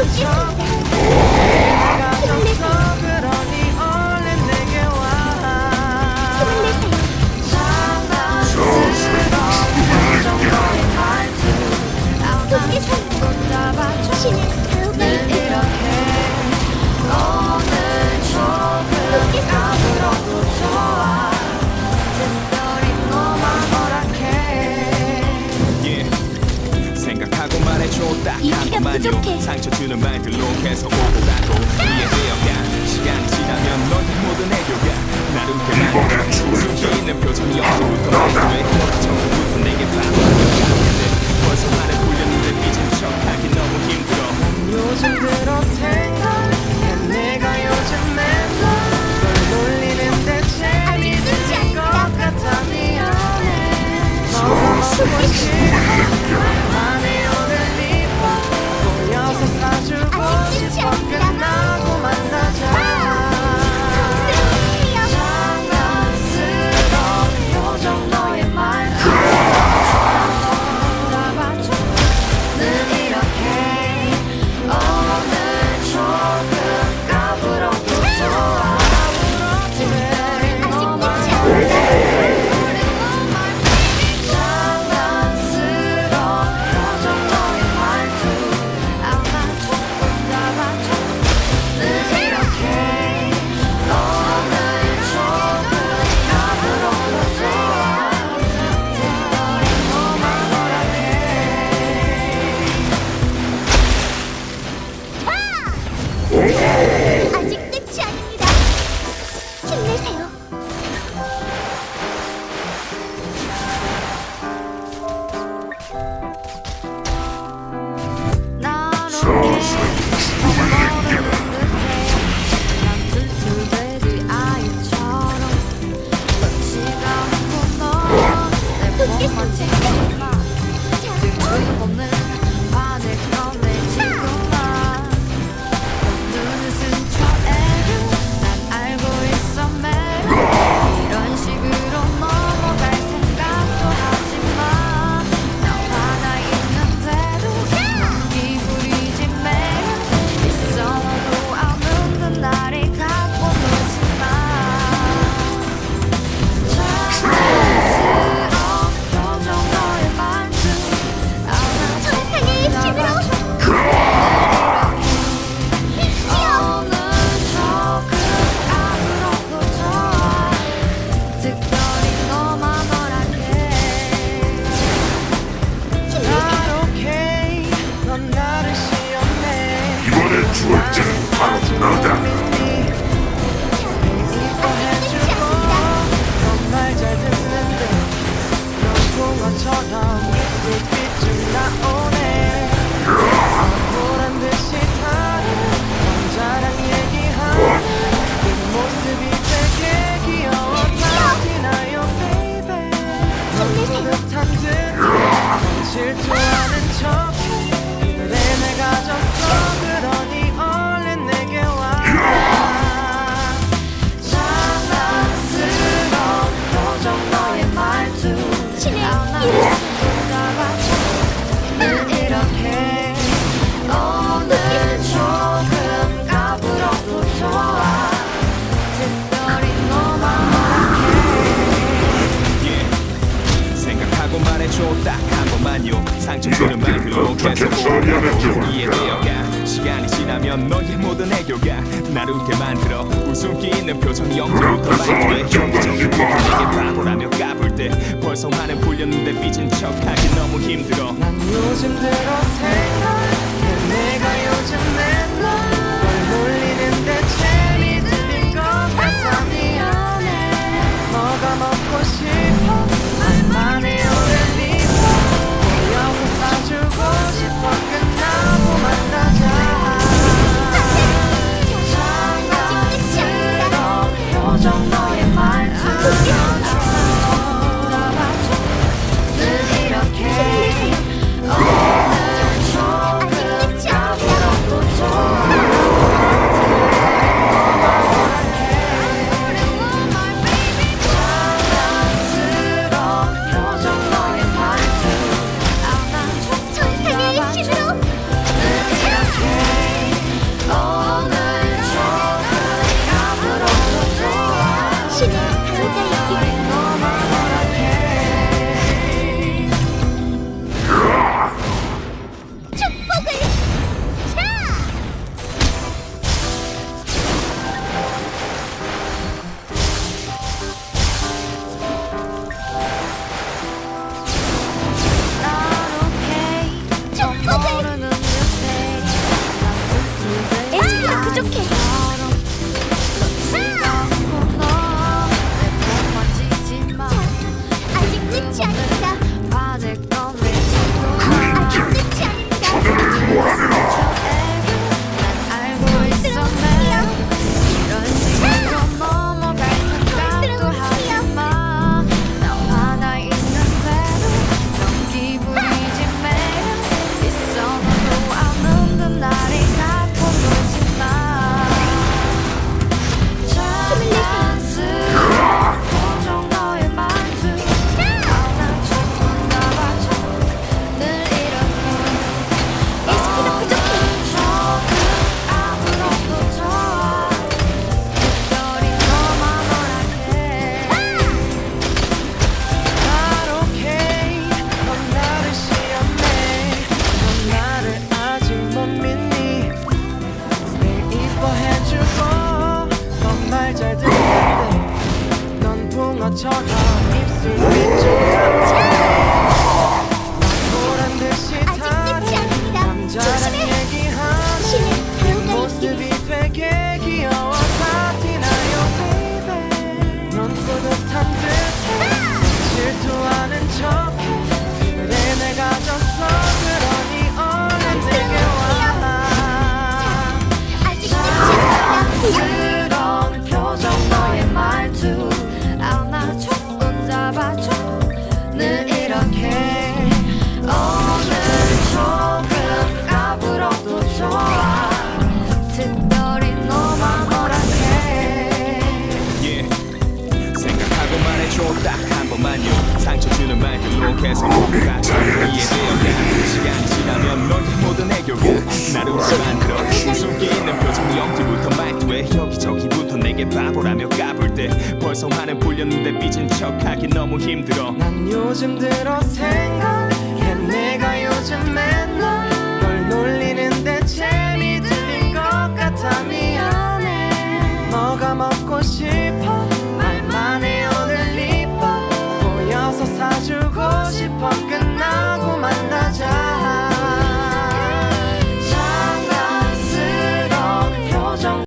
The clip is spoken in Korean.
Look, 부족해. 상처 주는 말들로 계속 오고 가고 이해되어가 시간이 지나면 너의 모든 애교가 나름 대단해 숨기 있는 표정이 어제부터 바람처럼 빛빛 나오네. 억울한 듯이 다른 남자랑 얘기하는 그 모습이 되게 귀여워. 나지나요 baby? 넌 그릇한 듯 실투하는 척 유혹해서 이에 되어가. 시간이 지나면 너의 모든 애교가 나루게 만들어 웃음기 있는 표정이 영지부터 발휘돼 형적인 내게 바보라며 까불 때 벌써 화는 풀렸는데 삐진 척하기 너무 힘들어. 난 요즘 들어 생각해. 내가 요즘 내 맞춰가 입술 위쪽 되게 되었네 시간이 지나면 넌 모든 애교가 나를 웃지만 그런 우습게 있는 표정 연기부터 말투에 여기저기부터 내게 바보라며 까불 때 벌써 화는 불렸는데 삐진 척하기 너무 힘들어 난 요즘 들어 생각해. 내가 요즘